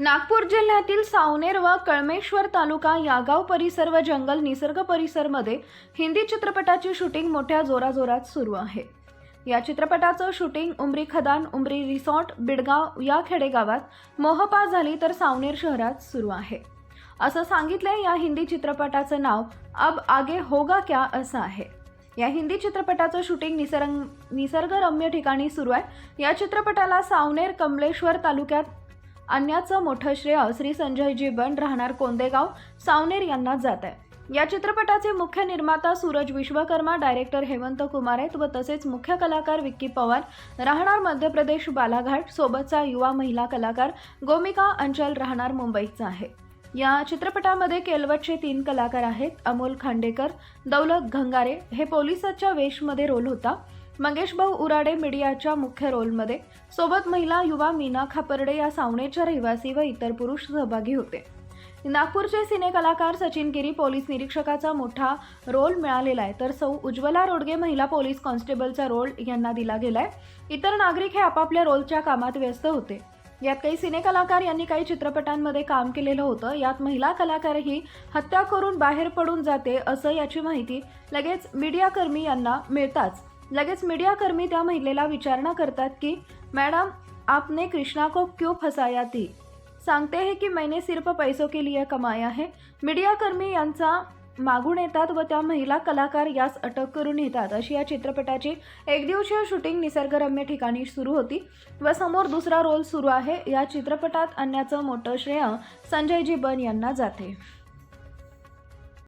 नागपूर जिल्ह्यातील सावनेर व कळमेश्वर तालुका यागाव परिसर व जंगल निसर्ग परिसरमध्ये हिंदी चित्रपटाची शूटिंग मोठ्या जोराजोरात सुरू आहे. या चित्रपटाचं शूटिंग उमरी खदान उमरी रिसॉर्ट बिडगाव या खेडेगावात मोहपा झाली तर सावनेर शहरात सुरू आहे. असं सांगितलंय या हिंदी चित्रपटाचं नाव अब आगे होगा क्या असं आहे. या हिंदी चित्रपटाचं शूटिंग निसर्ग निसर्गरम्य ठिकाणी सुरू आहे. या चित्रपटाला सावनेर कमलेश्वर तालुक्यात अन्याचं मोठं श्रेय श्री संजयजी बन राहणार कोंदेगाव सावनेर यांना जात आहे. या चित्रपटाचे मुख्य निर्माता सूरज विश्वकर्मा डायरेक्टर हेमंत कुमार आहेत व तसेच मुख्य कलाकार विक्की पवार. राहणार मध्य प्रदेश बालाघाट सोबतचा युवा महिला कलाकार गोमिका अंचल राहणार मुंबईचा आहे. या चित्रपटामध्ये केलवटचे तीन कलाकार आहेत अमोल खांडेकर दौलत घंगारे. हे पोलिसाच्या वेशमध्ये रोल होता. मंगेश भाऊ उराडे मीडियाच्या मुख्य रोलमध्ये. सोबत महिला युवा मीना खापर्डे या सावनेच्या रहिवासी व इतर पुरुष सहभागी होते. नागपूरचे सिने कलाकार सचिन गिरी पोलीस निरीक्षकाचा मोठा रोल मिळालेला आहे. तर सौ उज्ज्वला रोडगे महिला पोलीस कॉन्स्टेबलचा रोल यांना दिला गेलाय. इतर नागरिक हे आपापल्या रोलच्या कामात व्यस्त होते. यात काही सिने कलाकार यांनी काही चित्रपटांमध्ये काम केलेलं होतं. यात महिला कलाकारही हत्या करून बाहेर पडून जाते असं याची माहिती लगेच मीडियाकर्मी यांना मिळताच लगेच मीडियाकर्मी त्या महिलेला विचारणा करतात की मैडम आपने कृष्णा को क्यों फसाया थी सांगते है की मैंने सिर्फ पैसों के लिए कमाया है. मीडियाकर्मी यांचा मागून येतात व त्या महिला कलाकार यास अटक करून येतात. अशी या चित्रपटाची एकदिवसीय शूटिंग निसर्गरम्य ठिकाणी सुरू होती व समोर दुसरा रोल सुरू आहे. या चित्रपटात आणण्याचं मोठं श्रेय संजयजी बन यांना जाते.